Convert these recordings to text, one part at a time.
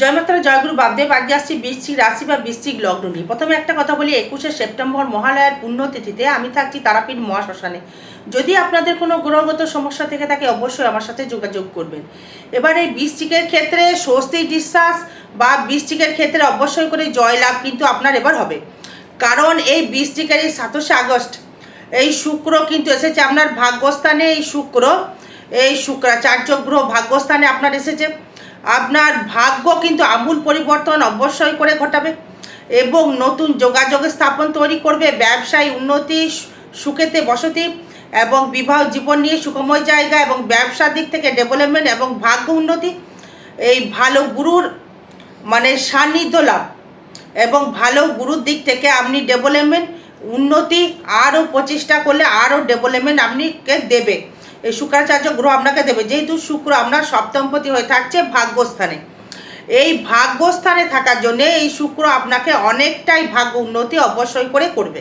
জয়মাত্রা জয়গুরু বাপদেব আজকে আসছি বৃশ্চিক রাশি বা বৃশ্চিক লগ্ন নিয়ে। প্রথমে একটা কথা বলি, একুশে সেপ্টেম্বর মহালয়ার পুণ্যতিথিতে আমি থাকছি তারাপীঠ মহাশ্মশানে। যদি আপনাদের কোনো গ্রহগত সমস্যা থেকে থাকে, অবশ্যই আমার সাথে যোগাযোগ করবেন। এবার এই বৃশ্চিকের ক্ষেত্রে স্বস্তি বিশ্বাস বা বৃশ্চিকের ক্ষেত্রে অবশ্যই করে জয়লাভ কিন্তু আপনার এবার হবে। কারণ এই বৃশ্চিকের এই সাতাশে আগস্ট, এই শুক্র কিন্তু এসেছে আপনার ভাগ্যস্থানে, এই শুক্র, এই শুক্রাচার্য গ্রহ ভাগ্যস্থানে আপনার এসেছে। আপনার ভাগ্য কিন্তু আমূল পরিবর্তন অবশ্যই করে ঘটাবে এবং নতুন যোগাযোগ স্থাপন তৈরি করবে, ব্যবসায় উন্নতি সুখেতে বসতি এবং বিবাহ জীবন নিয়ে সুখময় জায়গা এবং ব্যবসার দিক থেকে ডেভেলপমেন্ট এবং ভাগ্য উন্নতি। এই ভালো গুরুর মানে সান্নিধ্য লাভ এবং ভালো গুরুর দিক থেকে আপনি ডেভেলপমেন্ট উন্নতি আরও প্রচেষ্টা করলে আরও ডেভেলপমেন্ট আপনিকে দেবে। এই শুক্রাচার্য গ্রহ আপনাকে দেবে। যেহেতু শুক্র আপনার সপ্তমপতি হয়ে থাকছে ভাগ্যস্থানে। এই ভাগ্যস্থানে থাকার জন্যে এই শুক্র আপনাকে অনেকটাই ভাগ্য উন্নতি অবশ্যই করে করবে।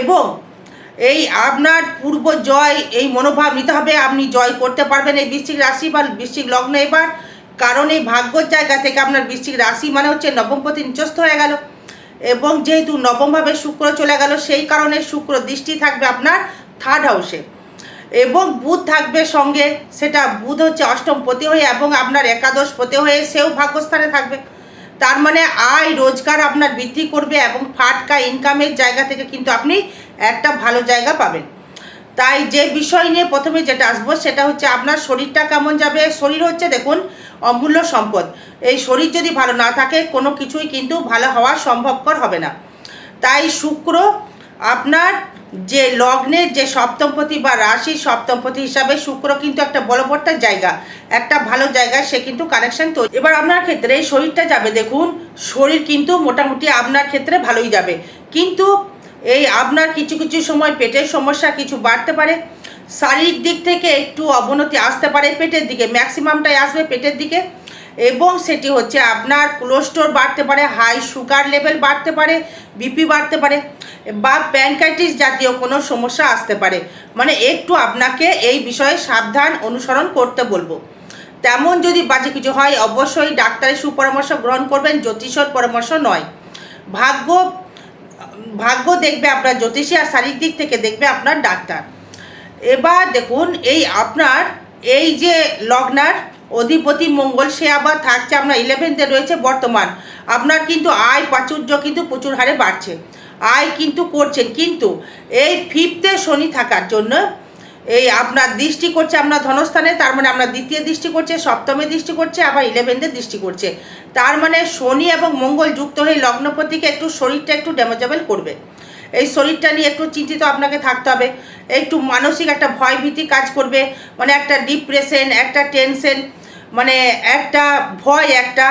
এবং এই আপনার পূর্ব জয়, এই মনোভাব নিতে হবে। আপনি জয় করতে পারবেন এই বৃশ্চিক রাশি বা বৃশ্চিক লগ্ন এবার। কারণ এই ভাগ্যর জায়গা থেকে আপনার বৃশ্চিক রাশি মানে হচ্ছে নবমপতি নিচস্থ হয়ে গেল। এবং যেহেতু নবমভাবে শুক্র চলে গেল, সেই কারণে শুক্র দৃষ্টি থাকবে আপনার থার্ড হাউসে এবং বুধ থাকবে সঙ্গে, সেটা বুধ হচ্ছে অষ্টম পতি হয়ে এবং আপনার একাদশ পতি হয়ে সেও ভাগ্যস্থানে থাকবে। তার মানে আয়, রোজগার আপনার বৃদ্ধি করবে এবং ফাটকা ইনকামের জায়গা থেকে কিন্তু আপনি একটা ভালো জায়গা পাবেন। তাই যে বিষয় নিয়ে প্রথমে যেটা আসব, সেটা হচ্ছে আপনার শরীরটা কেমন যাবে? শরীর হচ্ছে দেখুন অমূল্য সম্পদ। এই শরীর যদি ভালো না থাকে, কোনো কিছুই কিন্তু ভালো হওয়া সম্ভবকর হবে না। তাই শুক্র আপনার যে লগ্নের যে সপ্তমপতি বা রাশি সপ্তমপতি হিসাবে শুক্র কিন্তু একটা বলবত্তার জায়গা, একটা ভালো জায়গায় সে কিন্তু কানেকশন তৈরি। এবার আপনার ক্ষেত্রে এই শরীরটা যাবে দেখুন, শরীর কিন্তু মোটামুটি আপনার ক্ষেত্রে ভালোই যাবে। কিন্তু এই আপনার কিছু কিছু সময় পেটের সমস্যা কিছু বাড়তে পারে, শারীরিক দিক থেকে একটু অবনতি আসতে পারে পেটের দিকে ম্যাক্সিমামটাই আসবে পেটের দিকে। এবং সেটি হচ্ছে আপনার কোলেস্টোর বাড়তে পারে হাই সুগার লেভেল বাড়তে পারে বিপি বাড়তে পারে। বা প্যানকাইটিস জাতীয় কোনো সমস্যা আসতে পারে। মানে একটু আপনাকে এই বিষয়ে সাবধান অনুসরণ করতে বলব। তেমন যদি বাজে কিছু হয়, অবশ্যই ডাক্তারের সুপরামর্শ গ্রহণ করবেন, জ্যোতিষর পরামর্শ নয়। ভাগ্য ভাগ্য দেখবে আপনার জ্যোতিষী আর শারীরিক দিক থেকে দেখবে আপনার ডাক্তার। এবার দেখুন, এই আপনার, এই যে লগ্নার অধিপতি মঙ্গল সে আবার থাকছে আপনার ইলেভেন্থে রয়েছে বর্তমান। আপনার কিন্তু আয়, প্রাচুর্য কিন্তু প্রচুর হারে বাড়ছে। আয় কিন্তু করছেন, কিন্তু এই ফিফথে শনি থাকার জন্য এই আপনার দৃষ্টি করছে আপনার ধনস্থানে, তার মানে আপনার দ্বিতীয় দৃষ্টি করছে, সপ্তমে দৃষ্টি করছে, আবার ইলেভেন্থে দৃষ্টি করছে। তার মানে শনি এবং মঙ্গল যুক্ত হয়ে লগ্নপতিকে একটু শরীরটা একটু ড্যামেজেবল করবে। এই শরীরটা নিয়ে একটু চিন্তিত আপনাকে থাকতে হবে। একটু মানসিক একটা ভয়ভীতি কাজ করবে মানে একটা ডিপ্রেশন একটা টেনশন মানে একটা ভয়, একটা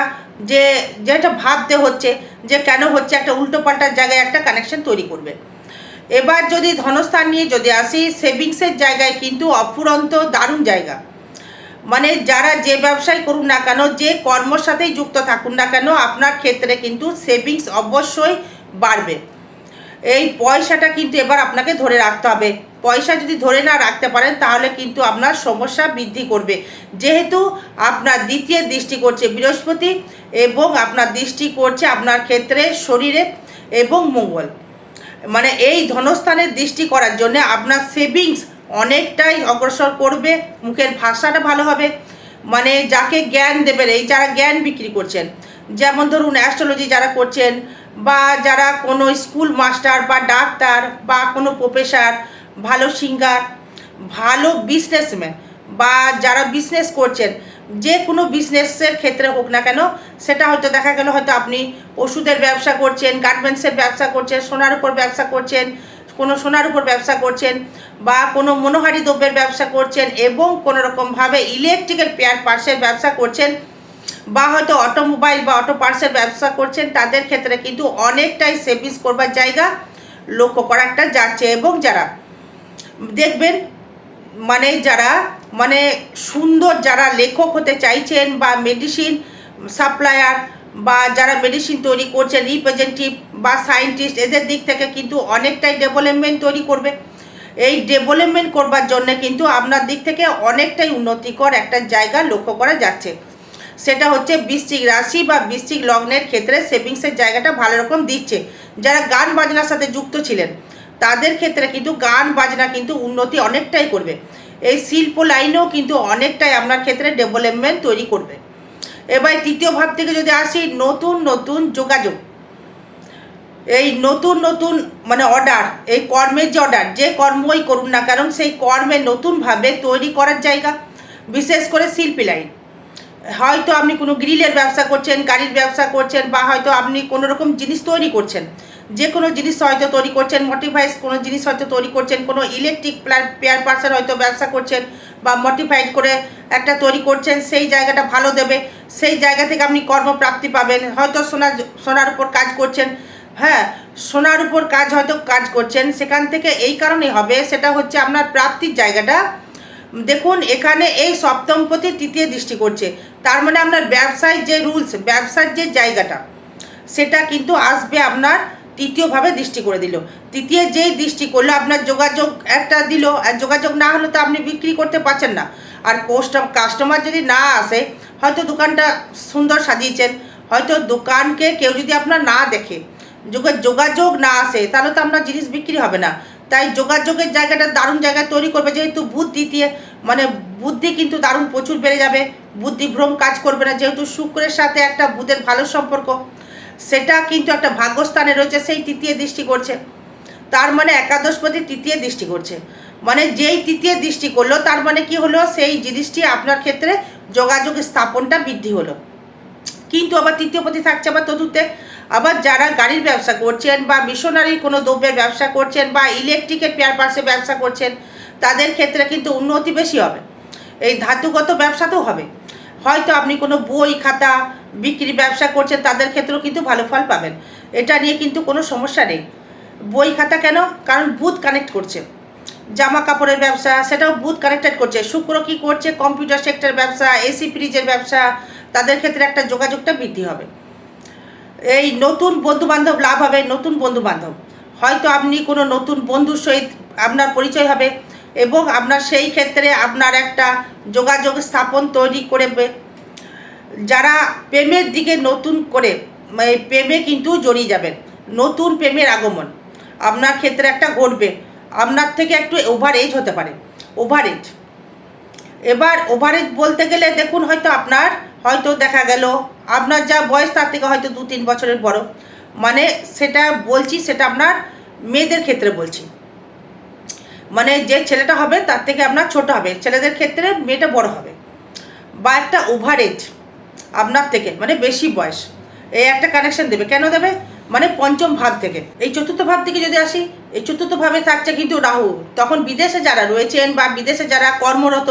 যে যেটা ভাবতে হচ্ছে যে কেন হচ্ছে একটা উল্টোপাল্টার জায়গায় একটা কানেকশন তৈরি করবে। এবার যদি ধনস্থান নিয়ে যদি আসি সেভিংসের জায়গায় কিন্তু অফুরন্ত দারুণ জায়গা। মানে যারা যে ব্যবসায় করুন না কেন, যে কর্মর সাথেই যুক্ত থাকুন না কেন, আপনার ক্ষেত্রে কিন্তু সেভিংস অবশ্যই বাড়বে। এই পয়সাটা কিন্তু এবার আপনাকে ধরে রাখতে হবে। পয়সা যদি ধরে না রাখতে পারেন, তাহলে কিন্তু আপনার সমস্যা বৃদ্ধি করবে। যেহেতু আপনার দ্বিতীয় দৃষ্টি করছে বৃহস্পতি এবং আপনার দৃষ্টি করছে আপনার ক্ষেত্রে শরীরে এবং মঙ্গল। মানে এই ধনস্থানের দৃষ্টি করার জন্য আপনার সেভিংস অনেকটাই অগ্রসর করবে, মুখের ভাষাটা ভালো হবে। মানে যাকে জ্ঞান দেবেন, এই যারা জ্ঞান বিক্রি করছেন, যেমন ধরুন অ্যাস্ট্রোলজি যারা করছেন বা যারা কোনো স্কুল মাস্টার বা ডাক্তার বা কোনো প্রফেসর ভালো সিঙ্গার, ভালো বিজনেসম্যান বা যারা বিজনেস করছেন, যে কোনো বিজনেসের ক্ষেত্রে হোক না কেন, সেটা হয়তো দেখা গেল হয়তো আপনি ওষুধের ব্যবসা করছেন গার্মেন্টসের ব্যবসা করছেন, সোনার উপর ব্যবসা করছেন, কোনো সোনার উপর ব্যবসা করছেন বা কোনো মনোহারি দ্রব্যের ব্যবসা করছেন এবং কোনো রকমভাবে ইলেকট্রিক্যাল পেয়ার পার্সের ব্যবসা করছেন বা হয়তো অটোমোবাইল বা অটো পার্সের ব্যবসা করছেন, তাদের ক্ষেত্রে কিন্তু অনেকটাই সেভিংস করবার জায়গা লক্ষ্য করা একটা যাচ্ছে। এবং যারা দেখবেন মানে যারা মানে সুন্দর যারা লেখক হতে চাইছেন বা মেডিসিন সাপ্লায়ার বা যারা মেডিসিন তৈরি করছেন রিপ্রেজেন্টেটিভ বা সায়েন্টিস্ট এদের দিক থেকে কিন্তু অনেকটাই ডেভেলপমেন্ট তৈরি করবে। এই ডেভেলপমেন্ট করবার জন্য কিন্তু আপনার দিক থেকে অনেকটাই উন্নতিকর একটা জায়গা লক্ষ্য করা যাচ্ছে। সেটা হচ্ছে বৃষ্টিক রাশি বা বৃষ্টিক লগ্নের ক্ষেত্রে সেভিংসের জায়গাটা ভালো রকম দিচ্ছে। যারা গান বাজনার সাথে যুক্ত ছিলেন তাদের ক্ষেত্রে কিন্তু গান, বাজনা কিন্তু উন্নতি অনেকটাই করবে। এই শিল্প লাইনেও কিন্তু অনেকটাই আপনার ক্ষেত্রে ডেভেলপমেন্ট তৈরি করবে। এবার তৃতীয় ভাব থেকে যদি আসি, নতুন নতুন যোগাযোগ। এই নতুন নতুন মানে অর্ডার এই কর্মের যে অর্ডার যে কর্মই করুন না কারণ সেই কর্মে নতুনভাবে তৈরি করার জায়গা, বিশেষ করে শিল্পী লাইন। হয়তো আপনি কোনো গ্রিলের ব্যবসা করছেন, গাড়ির ব্যবসা করছেন, বা হয়তো আপনি কোনো রকম জিনিস তৈরি করছেন। যে কোনো জিনিস হয়তো তৈরি করছেন মডিফাইড কোনো জিনিস হয়তো তৈরি করছেন, কোনো ইলেকট্রিক পেয়ার পার্সন হয়তো ব্যবসা করছেন বা মডিফাইড করে একটা তৈরি করছেন, সেই জায়গাটা ভালো দেবে, সেই জায়গা থেকে আপনি কর্মপ্রাপ্তি পাবেন। হয়তো সোনার সোনার উপর কাজ করছেন হ্যাঁ সোনার উপর কাজ হয়তো কাজ করছেন, সেখান থেকে এই কারণে হবে, সেটা হচ্ছে আপনার প্রাপ্তির জায়গাটা। দেখুন, এখানে এই সপ্তম প্রতি তৃতীয় দৃষ্টি করছে, তার মানে আপনার ব্যবসায় যে রুলস, ব্যবসার যে জায়গাটা, সেটা কিন্তু আসবে আপনার তৃতীয়ভাবে দৃষ্টি করে দিল। তৃতীয় যেই দৃষ্টি করল, আপনার যোগাযোগ একটা দিল, আর যোগাযোগ না হলে তো আপনি বিক্রি করতে পারছেন না। আর কাস্টমার যদি না আসে, হয়তো দোকানটা সুন্দর সাজিয়েছেন, হয়তো দোকানকে কেউ যদি আপনার না দেখে, যোগা- যোগাযোগ না আসে, তাহলে তো আপনার জিনিস বিক্রি হবে না। তাই যোগাযোগের জায়গাটা দারুণ জায়গায় তৈরি করবে, যেহেতু বুদ্ধি দিয়ে মানে বুদ্ধি কিন্তু দারুণ প্রচুর বেড়ে যাবে, বুদ্ধিভ্রম কাজ করবে না, যেহেতু শুক্রের সাথে একটা বুধের ভালো সম্পর্ক। সেটা কিন্তু একটা ভাগ্যস্থানে রয়েছে, সেই তৃতীয় দৃষ্টি করছে। তার মানে একাদশপতি তৃতীয় দৃষ্টি করছে। মানে যেই তৃতীয় দৃষ্টি করল, তার মানে কি হলো? সেই জিনিসটি আপনার ক্ষেত্রে যোগাযোগ স্থাপনটা বৃদ্ধি হলো। কিন্তু আবার তৃতীয়পতি থাকছে আবার চতুর্থে। আবার যারা গাড়ির ব্যবসা করছেন বা মিশনারি কোনো দ্রব্যের ব্যবসা করছেন বা ইলেকট্রিকের পেয়ার পার্সে ব্যবসা করছেন, তাদের ক্ষেত্রে কিন্তু উন্নতি বেশি হবে। এই ধাতুগত ব্যবসাতেও হবে। হয়তো আপনি কোনো বই, খাতা বিক্রি, ব্যবসা করছেন, তাদের ক্ষেত্রেও কিন্তু ভালো ফল পাবেন। এটা নিয়ে কিন্তু কোনো সমস্যা নেই। বই, খাতা কেন? কারণ বুথ কানেক্ট করছে। জামা কাপড়ের ব্যবসা, সেটাও বুথ কানেক্টেড করছে। শুক্র কি করছে? কম্পিউটার সেক্টর ব্যবসা এসি ফ্রিজের ব্যবসা, তাদের ক্ষেত্রে একটা যোগাযোগটা বৃদ্ধি হবে। এই নতুন বন্ধু বান্ধব লাভ হবে, নতুন বন্ধু বান্ধব হয়তো আপনি কোনো নতুন বন্ধুর সহিত আপনার পরিচয় হবে। এবং আপনার সেই ক্ষেত্রে আপনার একটা যোগাযোগ স্থাপন তৈরি করবে যারা প্রেমের দিকে নতুন করে প্রেমে কিন্তু জড়িয়ে যাবেন। নতুন প্রেমের আগমন আপনার ক্ষেত্রে একটা ঘটবে। আপনার থেকে একটু ওভার এজ হতে পারে। ওভার এজ এবার ওভারেজ বলতে গেলে দেখুন হয়তো আপনার, হয়তো দেখা গেল আপনার যা বয়স তার থেকে হয়তো দু তিন বছরের বড়। মানে সেটা বলছি, সেটা আপনার মেয়েদের ক্ষেত্রে বলছি। মানে যে ছেলেটা হবে, তার থেকে আপনার ছোট হবে। ছেলেদের ক্ষেত্রে মেয়েটা বড় হবে। বা একটা ওভারেজ আপনার থেকে মানে বেশি বয়স, এই একটা কানেকশন দেবে। কেন দেবে? মানে পঞ্চম ভাব থেকে। এই চতুর্থ ভাব থেকে যদি আসি, এই চতুর্থ ভাবে থাকছে কিন্তু রাহু। তখন বিদেশে যারা রয়েছেন বা বিদেশে যারা কর্মরত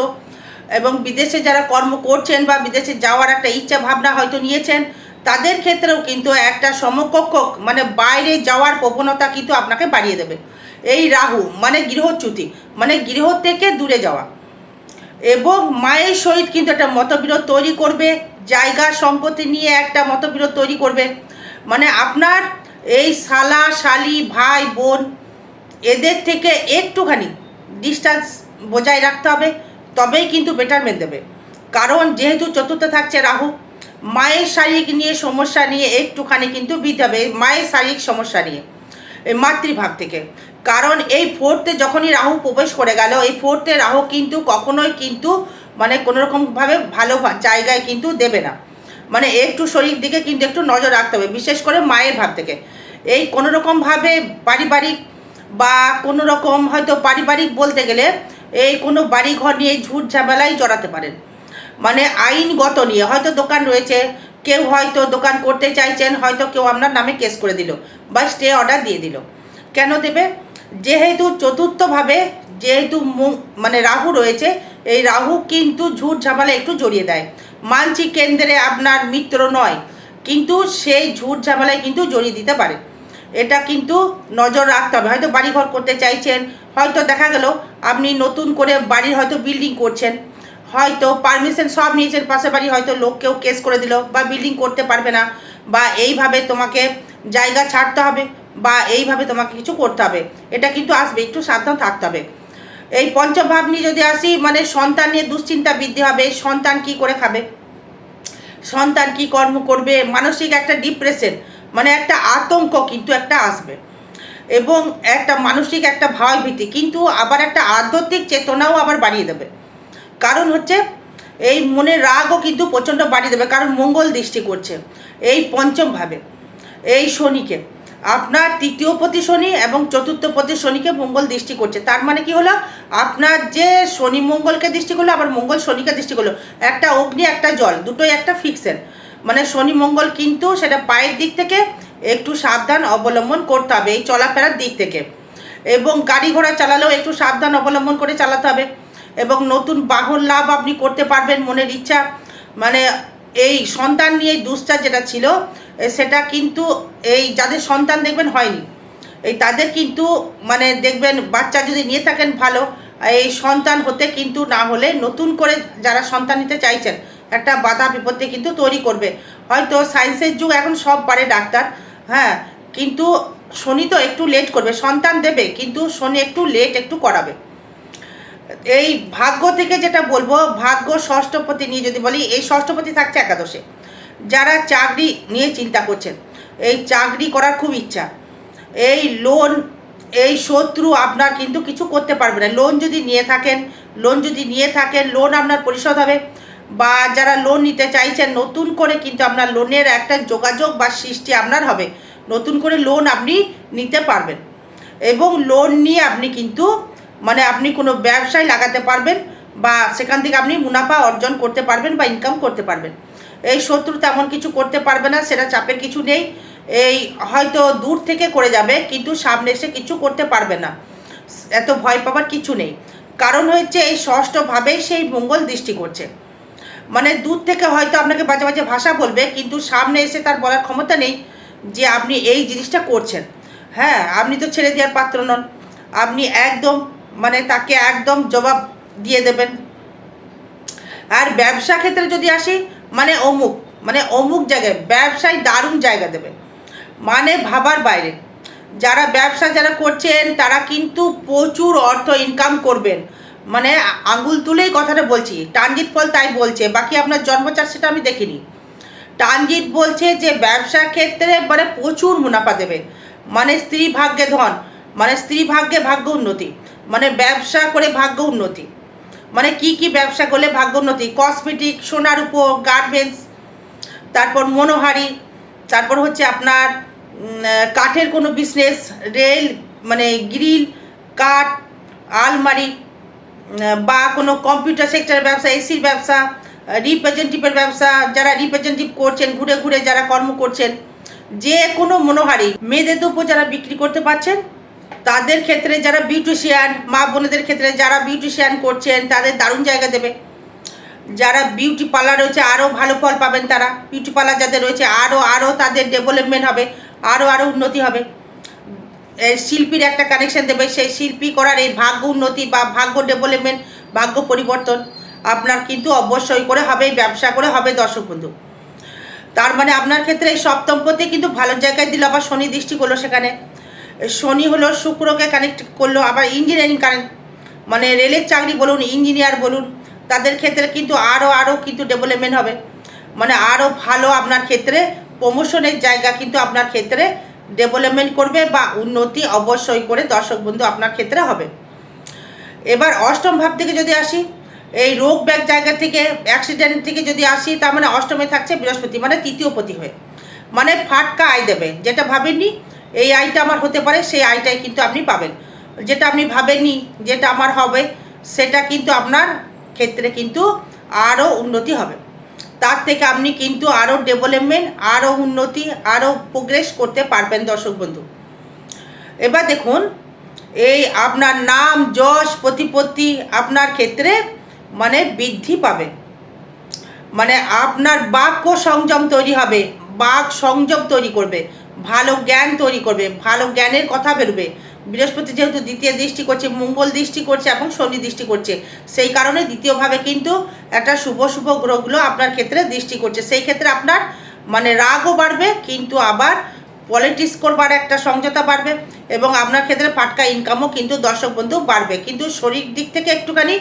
এবং বিদেশে যারা কর্ম করছেন বা বিদেশে যাওয়ার একটা ইচ্ছা ভাবনা হয়তো নিয়েছেন তাদের ক্ষেত্রেও কিন্তু একটা সমকক্ষ মানে বাইরে যাওয়ার প্রবণতা কিন্তু আপনাকে বাড়িয়ে দেবে। এই রাহু মানে গৃহচ্যুতি মানে গৃহ থেকে দূরে যাওয়া। এবং মায়ের সহিত কিন্তু একটা মতবিরোধ তৈরি করবে, জায়গা সম্পত্তি নিয়ে একটা মতবিরোধ তৈরি করবে। মানে আপনার এই শালা, শালি, ভাই, বোন, এদের থেকে একটুখানি ডিস্টেন্স বজায় রাখতে হবে, তবেই কিন্তু বেটারমেন্ট দেবে। কারণ যেহেতু চতুর্থ থাকছে রাহু মায়ের শারীরিক নিয়ে সমস্যা নিয়ে একটুখানি কিন্তু বৃদ্ধি হবে মায়ের শারীরিক সমস্যা নিয়ে, এই মাতৃভাব থেকে। কারণ এই ফোর্থে যখনই রাহু প্রবেশ করে গেল, এই ফোর্থে রাহু কিন্তু কখনোই কিন্তু মানে কোনো রকমভাবে ভালো জায়গায় কিন্তু দেবে না। মানে একটু শরীর দিকে কিন্তু একটু নজর রাখতে হবে, বিশেষ করে মায়ের ভাব থেকে। এই কোনো রকমভাবে পারিবারিক বা কোনো রকম হয়তো পারিবারিক বলতে গেলে, এই কোনো বাড়ি ঘর নিয়ে ঝুট ঝামেলায় জড়াতে পারেন। মানে আইনগত নিয়ে, হয়তো দোকান রয়েছে, কেউ হয়তো দোকান করতে চাইছেন, হয়তো কেউ আপনার নামে কেস করে দিল, বা স্টে অর্ডার দিয়ে দিল। কেন দেবে? যেহেতু চতুর্থভাবে, যেহেতু মানে রাহু রয়েছে, এই রাহু কিন্তু ঝুট ঝামেলা একটু জড়িয়ে দেয়। মানছি কেন্দ্রে আপনার মিত্র নয়, কিন্তু সেই ঝুট ঝামেলায় কিন্তু জড়িয়ে দিতে পারে। এটা কিন্তু নজর রাখতে হবে। হয়তো বাড়িঘর করতে চাইছেন, হয়তো দেখা গেল আপনি নতুন করে বাড়ির হয়তো বিল্ডিং করছেন হয়তো পারমিশন সব নিয়েছেন পাশে বাড়ি হয়তো লোক কেউ কেস করে দিল বা বিল্ডিং করতে পারবে না বা এইভাবে তোমাকে জায়গা ছাড়তে হবে বা এইভাবে তোমাকে কিছু করতে হবে। এটা কিন্তু আসবে, একটু সাবধান থাকতে হবে। এই পঞ্চভাব নিয়ে যদি আসি মানে সন্তান নিয়ে দুশ্চিন্তা বৃদ্ধি হবে, সন্তান কি করে খাবে? সন্তান কি কর্ম করবে? মানসিক একটা ডিপ্রেশন মানে একটা আতঙ্ক কিন্তু একটা আসবে। এবং একটা মানসিক একটা ভয়ভীতি, কিন্তু আবার একটা আধ্যাত্মিক চেতনাও আবার বাড়িয়ে দেবে। কারণ হচ্ছে এই মনের রাগও কিন্তু প্রচণ্ড বাড়িয়ে দেবে, কারণ মঙ্গল দৃষ্টি করছে এই পঞ্চমভাবে, এই শনিকে। আপনার তৃতীয় প্রতি শনি এবং চতুর্থ প্রতি শনিকে মঙ্গল দৃষ্টি করছে। তার মানে কি হলো? আপনার যে শনি মঙ্গলকে দৃষ্টি করল, আবার মঙ্গল শনিকে দৃষ্টি করল। একটা অগ্নি, একটা জল, দুটোই একটা ফিক্সেন মানে শনি মঙ্গল কিন্তু সেটা পায়ের দিক থেকে একটু সাবধান অবলম্বন করতে হবে, এই চলাফেরার দিক থেকে। এবং গাড়ি ঘোড়া চালালেও একটু সাবধান অবলম্বন করে চালাতে হবে। এবং নতুন বাহন লাভ আপনি করতে পারবেন মনের ইচ্ছা। মানে এই সন্তান নিয়ে দুশ্চার যেটা ছিল সেটা কিন্তু এই যাদের সন্তান দেখবেন হয়নি। এই তাদের কিন্তু মানে দেখবেন বাচ্চা যদি নিয়ে থাকেন ভালো, এই সন্তান হতে কিন্তু না হলে নতুন করে যারা সন্তান নিতে চাইছেন, একটা বাধা বিপত্তি কিন্তু তৈরি করবে। হয়তো সায়েন্সের যুগ এখন সব পারে ডাক্তার হ্যাঁ কিন্তু শনি তো একটু লেট করবে, সন্তান দেবে, কিন্তু শনি একটু লেট একটু করাবে। এই ভাগ্য থেকে যেটা বলব, ভাগ্য ষষ্ঠপতি নিয়ে যদি বলি, এই ষষ্ঠপতি থাকছে একাদশে। যারা চাকরি নিয়ে চিন্তা করছেন, এই চাকরি করার খুব ইচ্ছা। এই লোন এই শত্রু আপনার কিন্তু কিছু করতে পারবে না। লোন যদি নিয়ে থাকেন লোন যদি নিয়ে থাকেন লোন আপনার পরিশোধ হবে। বা যারা লোন নিতে চাইছেন, নতুন করে কিন্তু আপনার লোনের একটা যোগাযোগ বা সৃষ্টি আপনার হবে। নতুন করে লোন আপনি নিতে পারবেন। এবং লোন নিয়ে আপনি কিন্তু মানে আপনি কোনো ব্যবসায় লাগাতে পারবেন বা সেখান থেকে আপনি মুনাফা অর্জন করতে পারবেন বা ইনকাম করতে পারবেন। এই শত্রু তেমন কিছু করতে পারবে না, সেটা চাপের কিছু নেই। এই হয়তো দূর থেকে করে যাবে, কিন্তু সামনে এসে কিছু করতে পারবে না। এত ভয় পাবার কিছু নেই। কারণ হচ্ছে এই ষষ্ঠভাবেই সেই মঙ্গল দৃষ্টি করছে। মানে দূর থেকে হয়তো আপনাকে বাজে বাজে ভাষা বলবে, কিন্তু সামনে এসে তার বলার ক্ষমতা নেই যে আপনি এই জিনিসটা করছেন। হ্যাঁ আপনি তো ছেড়ে দেওয়ার পাত্র নন। আপনি একদম মানে তাকে একদম জবাব দিয়ে দেবেন। আর ব্যবসা ক্ষেত্রে যদি আসি মানে অমুক মানে অমুক জায়গায়, ব্যবসায় দারুণ জায়গা দেবে। মানে ভাবার বাইরে। যারা ব্যবসা যারা করছেন, তারা কিন্তু প্রচুর অর্থ ইনকাম করবেন। মানে আঙ্গুল তুলেই কথাটা বলছি। ট্রানজিট ফল তাই বলছে। বাকি আপনার জন্মচার সেটা আমি দেখিনি। ট্রানজিট বলছে যে ব্যবসা ক্ষেত্রে মানে প্রচুর মুনাফা দেবে। মানে স্ত্রী ভাগ্যে ধন মানে স্ত্রী ভাগ্যে ভাগ্য উন্নতি। মানে ব্যবসা করে ভাগ্য উন্নতি। মানে কি কি ব্যবসা করলে ভাগ্য উন্নতি? কসমেটিক সোনার উপর গার্মেন্টস তারপর মনোহারি, তারপর হচ্ছে আপনার কাঠের কোনো বিজনেস রেল মানে গ্রিল কাঠ, আলমারি বা কোনো কম্পিউটার সেক্টরের ব্যবসা এসির ব্যবসা রিপ্রেজেন্টেটিভের ব্যবসা, যারা রিপ্রেজেন্টেটিভ করছেন, ঘুরে ঘুরে যারা কর্ম করছেন, যে কোনো মনোহারি, মেয়েদের দ্রব্য যারা বিক্রি করতে পারছেন তাদের ক্ষেত্রে যারা বিউটিশিয়ান মা বোনেদের ক্ষেত্রে যারা বিউটিশিয়ান করছেন, তাদের দারুণ জায়গা দেবে। যারা বিউটি পার্লার রয়েছে আরও ভালো ফল পাবেন তারা। বিউটি পার্লার যাদের রয়েছে আরও আরও তাদের ডেভেলপমেন্ট হবে আরও আরও উন্নতি হবে। শিল্পীর একটা কানেকশন দেবে, সেই শিল্পী করার এই ভাগ্য উন্নতি বা ভাগ্য ডেভেলপমেন্ট ভাগ্য পরিবর্তন আপনার কিন্তু অবশ্যই করে হবে, ব্যবসা করে হবে, দর্শক বন্ধু। তার মানে আপনার ক্ষেত্রে এই সপ্তমপতি কিন্তু ভালো জায়গায় দিল আবার শনি দৃষ্টি করল সেখানে। শনি হলো শুক্রকে কানেক্ট করল, আবার ইঞ্জিনিয়ারিং কানেক্ট মানে রেলের চাকরি বলুন ইঞ্জিনিয়ার বলুন, তাদের ক্ষেত্রে কিন্তু আরও আরও কিন্তু ডেভেলপমেন্ট হবে। মানে আরও ভালো আপনার ক্ষেত্রে প্রমোশনের জায়গা কিন্তু আপনার ক্ষেত্রে ডেভেলপমেন্ট করবে বা উন্নতি অবশ্যই করে দর্শক বন্ধু আপনার ক্ষেত্রে হবে। এবার অষ্টম ভাব থেকে যদি আসি, এই রোগ ব্যাগ জায়গা থেকে অ্যাক্সিডেন্ট থেকে যদি আসি, তার মানে অষ্টমে থাকছে বৃহস্পতি মানে তৃতীয় পতি হয়ে মানে ফাটকা আয় দেবে, যেটা ভাবেননি এই আয়টা আমার হতে পারে, সেই আয়টাই কিন্তু আপনি পাবেন। যেটা আপনি ভাবেননি যেটা আমার হবে, সেটা কিন্তু আপনার ক্ষেত্রে কিন্তু আরও উন্নতি হবে। তার থেকে আপনি কিন্তু আরও ডেভেলপমেন্ট, আরও উন্নতি, আরও প্রোগ্রেস করতে পারবেন দর্শক বন্ধু। এবার দেখুন, এই আপনার নাম, যশ, প্রতিপত্তি আপনার ক্ষেত্রে মানে বৃদ্ধি পাবে। মানে আপনার বাক্য সংযম তৈরি হবে, বাক সংযম তৈরি করবে। ভালো জ্ঞান তৈরি করবে, ভালো জ্ঞানের কথা বেরোবে। বৃহস্পতি যেহেতু দ্বিতীয় দৃষ্টি করছে, মঙ্গল দৃষ্টি করছে এবং শনি দৃষ্টি করছে, সেই কারণে দ্বিতীয়ভাবে কিন্তু একটা শুভ শুভ গ্রহগুলো আপনার ক্ষেত্রে দৃষ্টি করছে। সেই ক্ষেত্রে আপনার মানে রাগও বাড়বে, কিন্তু আবার পলিটিক্স করবার একটা সংযতা বাড়বে এবং আপনার ক্ষেত্রে পাটকা ইনকামও কিন্তু দর্শক বন্ধু বাড়বে। কিন্তু শরীর দিক থেকে একটুখানি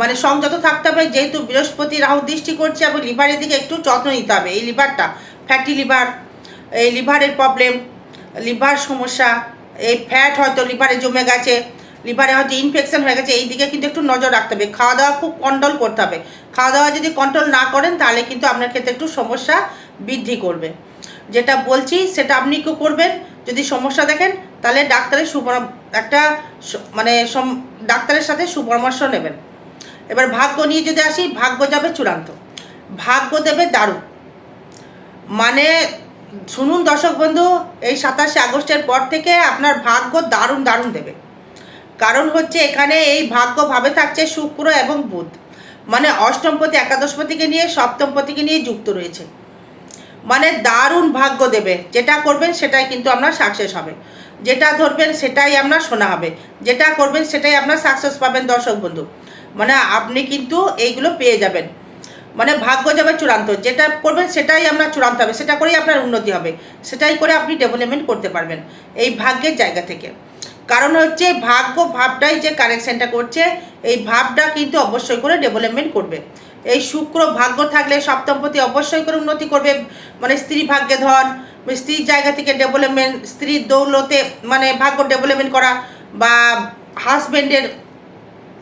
মানে সংযত থাকতে হবে, যেহেতু বৃহস্পতি রাহু দৃষ্টি করছে এবং লিভারের দিকে একটু যত্ন নিতে হবে। এই লিভারটা ফ্যাটি লিভার এই লিভারের প্রবলেম লিভার সমস্যা, এই ফ্যাট হয়তো লিভারে জমে গেছে, লিভারে হয়তো ইনফেকশন হয়ে গেছে এই দিকে কিন্তু একটু নজর রাখতে হবে। খাওয়া দাওয়া খুব কন্ট্রোল করতে হবে। খাওয়া দাওয়া যদি কন্ট্রোল না করেন, তাহলে কিন্তু আপনার ক্ষেত্রে একটু সমস্যা বৃদ্ধি করবে। যেটা বলছি, সেটা আপনি কেউ করবেন। যদি সমস্যা দেখেন, তাহলে ডাক্তারের সুপর, একটা মানে ডাক্তারের সাথে সুপরামর্শ নেবেন। এবার ভাগ্য নিয়ে যদি আসি, ভাগ্য যাবে চূড়ান্ত। ভাগ্য দেবে দারুণ। মানে শুনুন দর্শক বন্ধু, এই সাতাশে আগস্টের পর থেকে আপনার ভাগ্য দারুণ দারুণ দেবে। কারণ হচ্ছে এখানে এই ভাগ্য ভাবে থাকছে শুক্র এবং বুধ। মানে অষ্টমপতি, একাদশপতিকে নিয়ে, সপ্তমপতিকে নিয়ে যুক্ত রয়েছে। মানে দারুণ ভাগ্য দেবে। যেটা করবেন সেটাই কিন্তু আপনার সাকসেস হবে। যেটা ধরবেন সেটাই আপনার শোনা হবে। যেটা করবেন সেটাই আপনার সাকসেস পাবেন দর্শক বন্ধু। মানে আপনি কিন্তু এইগুলো পেয়ে যাবেন। মানে ভাগ্য যাবে চূড়ান্ত, যেটা করবেন সেটাই আপনার চূড়ান্ত হবে, সেটা করেই আপনার উন্নতি হবে, সেটাই করে আপনি ডেভেলপমেন্ট করতে পারবেন, এই ভাগ্যের জায়গা থেকে। কারণ হচ্ছে ভাগ্য ভাবটাই যে কানেকশনটা করছে, এই ভাবটা কিন্তু অবশ্যই করে ডেভেলপমেন্ট করবে। এই শুক্র ভাগ্য থাকলে সপ্তমপতি অবশ্যই করে উন্নতি করবে মানে স্ত্রী ভাগ্যে ধন স্ত্রীর জায়গা থেকে ডেভেলপমেন্ট স্ত্রীর দৌলতে মানে ভাগ্য ডেভেলপমেন্ট করা বা হাজব্যান্ডের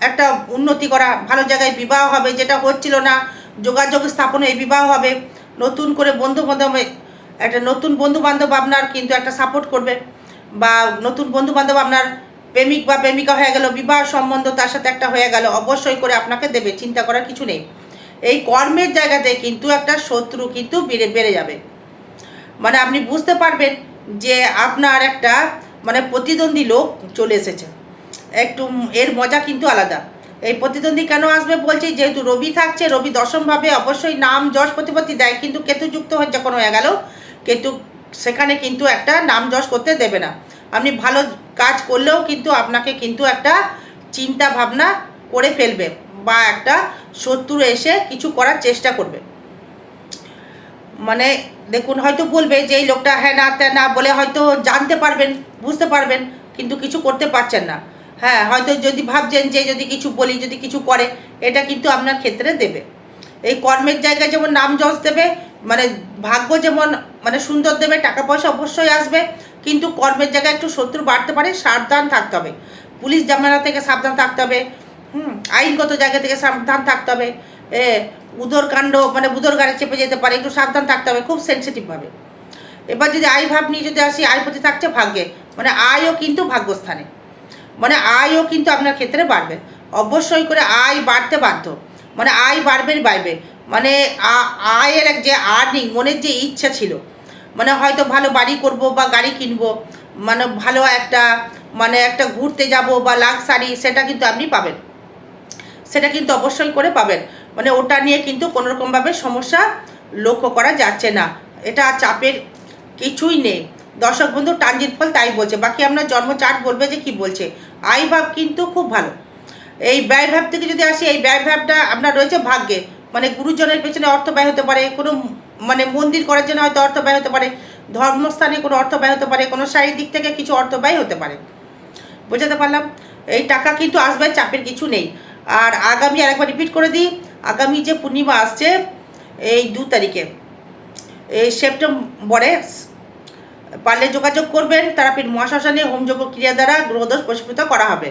একটা উন্নতি করা, ভালো জায়গায় বিবাহ হবে, যেটা হচ্ছিল না যোগাযোগ স্থাপন এই বিবাহ হবে। নতুন করে বন্ধু বান্ধব একটা নতুন বন্ধু বান্ধব আপনার কিন্তু একটা সাপোর্ট করবে বা নতুন বন্ধু বান্ধব আপনার প্রেমিক বা প্রেমিকা হয়ে গেল, বিবাহ সম্বন্ধ তার সাথে একটা হয়ে গেল, অবশ্যই করে আপনাকে দেবে, চিন্তা করার কিছু নেই। এই কর্মের জায়গাতে কিন্তু একটা শত্রু কিন্তু বেড়ে বেড়ে যাবে। মানে আপনি বুঝতে পারবেন যে আপনার একটা মানে প্রতিদ্বন্দ্বী লোক চলে এসেছে। একটু এর মজা কিন্তু আলাদা। এই প্রতিদ্বন্দ্বী কেন আসবে বলছি, যেহেতু রবি থাকছে, রবি দশমভাবে অবশ্যই নাম যশ প্রতিপত্তি দেয়, কিন্তু কেতু যুক্ত হয়ে যখন হয়ে গেল, কেতু সেখানে কিন্তু একটা নাম যশ করতে দেবে না। আপনি ভালো কাজ করলেও কিন্তু আপনাকে কিন্তু একটা চিন্তা ভাবনা করে ফেলবে বা একটা শত্রু এসে কিছু করার চেষ্টা করবে। মানে দেখুন, হয়তো বলবে যে এই লোকটা হ্যাঁ না ত্যান বলে হয়তো জানতে পারবেন, বুঝতে পারবেন, কিন্তু কিছু করতে পারছেন না। হ্যাঁ হয়তো যদি ভাবছেন যে যদি কিছু বলি, যদি কিছু করে, এটা কিন্তু আপনার ক্ষেত্রে দেবে। এই কর্মের জায়গায় যেমন নাম যশ দেবে মানে ভাগ্য যেমন মানে সুন্দর দেবে, টাকা পয়সা অবশ্যই আসবে, কিন্তু কর্মের জায়গায় একটু শত্রু বাড়তে পারে, সাবধান থাকতে হবে। পুলিশ জামানা থেকে সাবধান থাকতে হবে, হুম, আইনগত জায়গা থেকে সাবধান থাকতে হবে, এ, উদর কাণ্ড মানে উদর গাড়ি চেপে যেতে পারে, একটু সাবধান থাকতে হবে, খুব সেন্সিটিভভাবে এবার যদি আয় ভাব নিয়ে যদি আসি, আয় প্রতি থাকছে ভাগ্যে মানে আয়ও কিন্তু ভাগ্যস্থানে। মানে আয়ও কিন্তু আপনার ক্ষেত্রে বাড়বে। অবশ্যই করে আয় বাড়তে বাধ্য। মানে আয় বাড়বে বাড়বে মানে আয়ের এক যে আর্নিং মনের যে ইচ্ছা ছিল। মানে হয়তো ভালো বাড়ি করব বা গাড়ি কিনবো মানে ভালো একটা মানে একটা ঘুরতে যাব বা লাক্সারি সেটা কিন্তু আপনি পাবেন। সেটা কিন্তু অবশ্যই করে পাবেন। মানে ওটা নিয়ে কিন্তু কোনোরকমভাবে সমস্যা লক্ষ্য করা যাচ্ছে না। এটা চাপের কিছুই নেই। দর্শক বন্ধু টানজির ফল তাই বলছে। বাকি আপনার জন্ম চার্ট বলবে যে কি বলছে। আয় ভাব কিন্তু খুব ভালো। এই ব্যয় ভাব থেকে যদি আসি, এই ব্যয় ভাবটা আপনার রয়েছে ভাগ্যে। মানে গুরুজনের পেছনে অর্থ ব্যয় হতে পারে, কোনো মানে মন্দির করার জন্য হয়তো অর্থ ব্যয় হতে পারে, ধর্মস্থানে কোনো অর্থ ব্যয় হতে পারে, কোনো শারীরিক দিক থেকে কিছু অর্থ ব্যয় হতে পারে। বোঝাতে পারলাম? এই টাকা কিন্তু আসবে, চাপের কিছু নেই। আর আগামী আরেকবার রিপিট করে দিই, আগামী যে পূর্ণিমা আসছে, এই দু তারিখে, এই সেপ্টেম্বরে পারলে যোগাযোগ করবেন, তারাপীঠ মহাশ্মশানে হোমযোগ্য ক্রিয়া দ্বারা গ্রহদোষ পরিষ্কৃত করা হবে।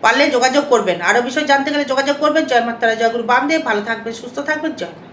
পারলে যোগাযোগ করবেন। আরও বিষয় জানতে গেলে যোগাযোগ করবেন। জয় মাত্রা জয়গুরু বামদেব। ভালো থাকবেন, সুস্থ থাকবেন। জয়।